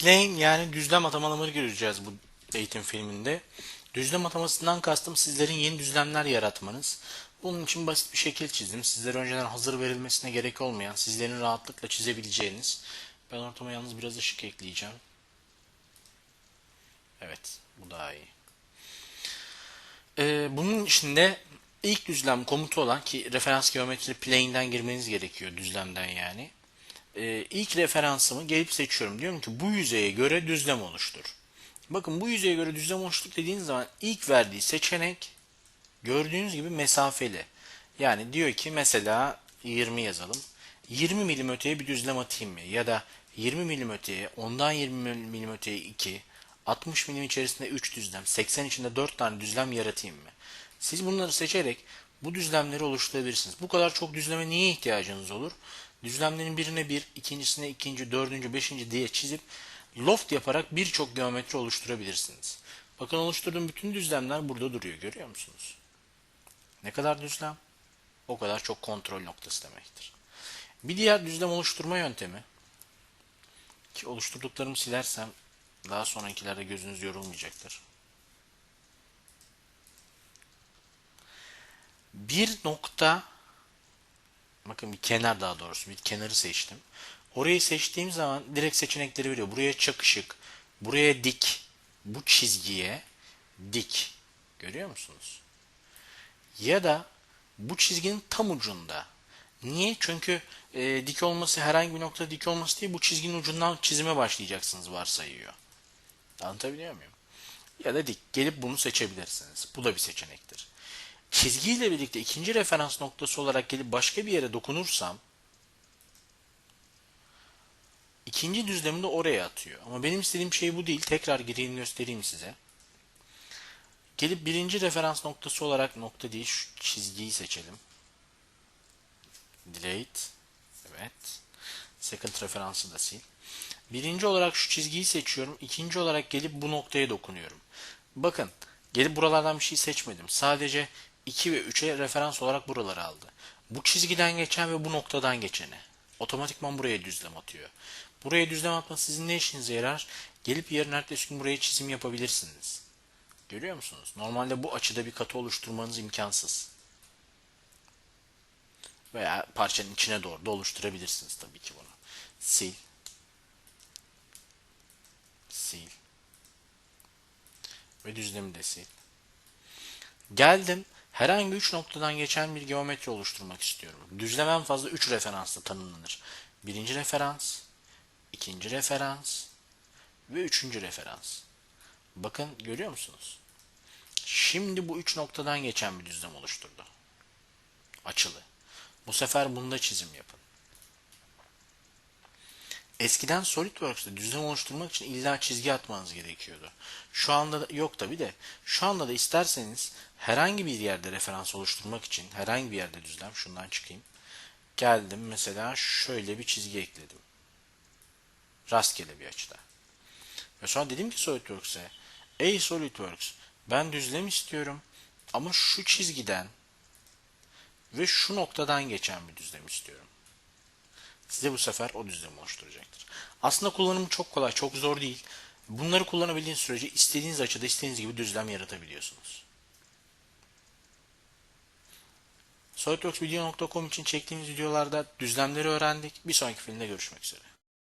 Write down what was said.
Plane yani düzlem atamaları göreceğiz bu eğitim filminde. Düzlem atamasından kastım sizlerin yeni düzlemler yaratmanız. Bunun için basit bir şekil çizdim. Sizlere önceden hazır verilmesine gerek olmayan, sizlerin rahatlıkla çizebileceğiniz. Ben ortama yalnız biraz ışık ekleyeceğim. Evet, bu daha iyi. Ee, bunun içinde ilk düzlem komutu olan ki referans geometri plane'den girmeniz gerekiyor düzlemden yani. Ee, ilk referansımı gelip seçiyorum. Diyorum ki bu yüzeye göre düzlem oluştur. Bakın bu yüzeye göre düzlem oluştur dediğiniz zaman ilk verdiği seçenek gördüğünüz gibi mesafeli. Yani diyor ki mesela 20 yazalım. 20 milim öteye bir düzlem atayım mı? Ya da 20 milim öteye, ondan 20 milim öteye 2, 60 milim içerisinde 3 düzlem, 80 içinde 4 tane düzlem yaratayım mı? Siz bunları seçerek bu düzlemleri oluşturabilirsiniz. Bu kadar çok düzleme niye ihtiyacınız olur? Düzlemlerin birine bir, ikincisine ikinci, dördüncü, beşinci diye çizip loft yaparak birçok geometri oluşturabilirsiniz. Bakın oluşturduğum bütün düzlemler burada duruyor. Görüyor musunuz? Ne kadar düzlem? O kadar çok kontrol noktası demektir. Bir diğer düzlem oluşturma yöntemi ki oluşturduklarımı silersem daha sonrakilerde gözünüz yorulmayacaktır. Bir nokta bakın bir kenar daha doğrusu bir kenarı seçtim. Orayı seçtiğim zaman direkt seçenekleri veriyor. Buraya çakışık, buraya dik, bu çizgiye dik. Görüyor musunuz? Ya da bu çizginin tam ucunda. Niye? Çünkü e, dik olması herhangi bir noktada dik olması değil bu çizginin ucundan çizime başlayacaksınız varsayıyor. Anlatabiliyor muyum? Ya da dik. Gelip bunu seçebilirsiniz. Bu da bir seçenektir. Çizgiyle birlikte ikinci referans noktası olarak gelip başka bir yere dokunursam ikinci düzlemi de oraya atıyor. Ama benim istediğim şey bu değil. Tekrar gireyim göstereyim size. Gelip birinci referans noktası olarak nokta değil şu çizgiyi seçelim. Delete. Evet. Second referansı da sil. Birinci olarak şu çizgiyi seçiyorum. İkinci olarak gelip bu noktaya dokunuyorum. Bakın gelip buralardan bir şey seçmedim. Sadece 2 ve 3'e referans olarak buraları aldı. Bu çizgiden geçen ve bu noktadan geçeni. Otomatikman buraya düzlem atıyor. Buraya düzlem atması sizin ne işinize yarar? Gelip yarın ertesi gün buraya çizim yapabilirsiniz. Görüyor musunuz? Normalde bu açıda bir katı oluşturmanız imkansız. Veya parçanın içine doğru da oluşturabilirsiniz tabii ki bunu. Sil. Sil. Ve düzlemi de sil. Geldim. Herhangi 3 noktadan geçen bir geometri oluşturmak istiyorum. Düzlem en fazla 3 referansla tanımlanır. Birinci referans, ikinci referans ve üçüncü referans. Bakın görüyor musunuz? Şimdi bu üç noktadan geçen bir düzlem oluşturdu. Açılı. Bu sefer bunda çizim yapın. Eskiden SolidWorks'te düzlem oluşturmak için illa çizgi atmanız gerekiyordu. Şu anda da, yok tabi de şu anda da isterseniz herhangi bir yerde referans oluşturmak için herhangi bir yerde düzlem şundan çıkayım. Geldim mesela şöyle bir çizgi ekledim. Rastgele bir açıda. Ve sonra dedim ki SolidWorks'e Ey SolidWorks ben düzlem istiyorum ama şu çizgiden ve şu noktadan geçen bir düzlem istiyorum. Size bu sefer o düzlemi oluşturacaktır. Aslında kullanımı çok kolay, çok zor değil. Bunları kullanabildiğiniz sürece istediğiniz açıda istediğiniz gibi düzlem yaratabiliyorsunuz. SolidWorksVideo.com için çektiğimiz videolarda düzlemleri öğrendik. Bir sonraki filmde görüşmek üzere.